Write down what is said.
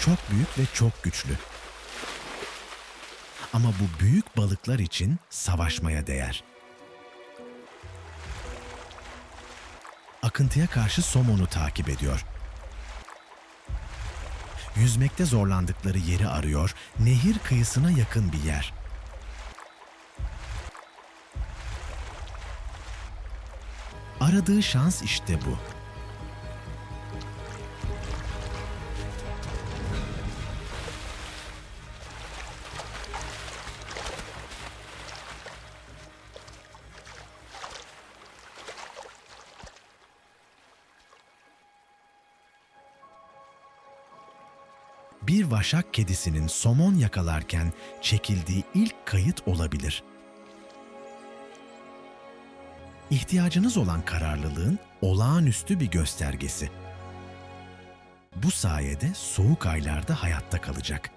çok büyük ve çok güçlü. Ama bu büyük balıklar için savaşmaya değer. Akıntıya karşı somonu takip ediyor. Yüzmekte zorlandıkları yeri arıyor, nehir kıyısına yakın bir yer. Aradığı şans işte bu. Bir vaşak kedisinin somon yakalarken çekildiği ilk kayıt olabilir. İhtiyacınız olan kararlılığın olağanüstü bir göstergesi. Bu sayede soğuk aylarda hayatta kalacak.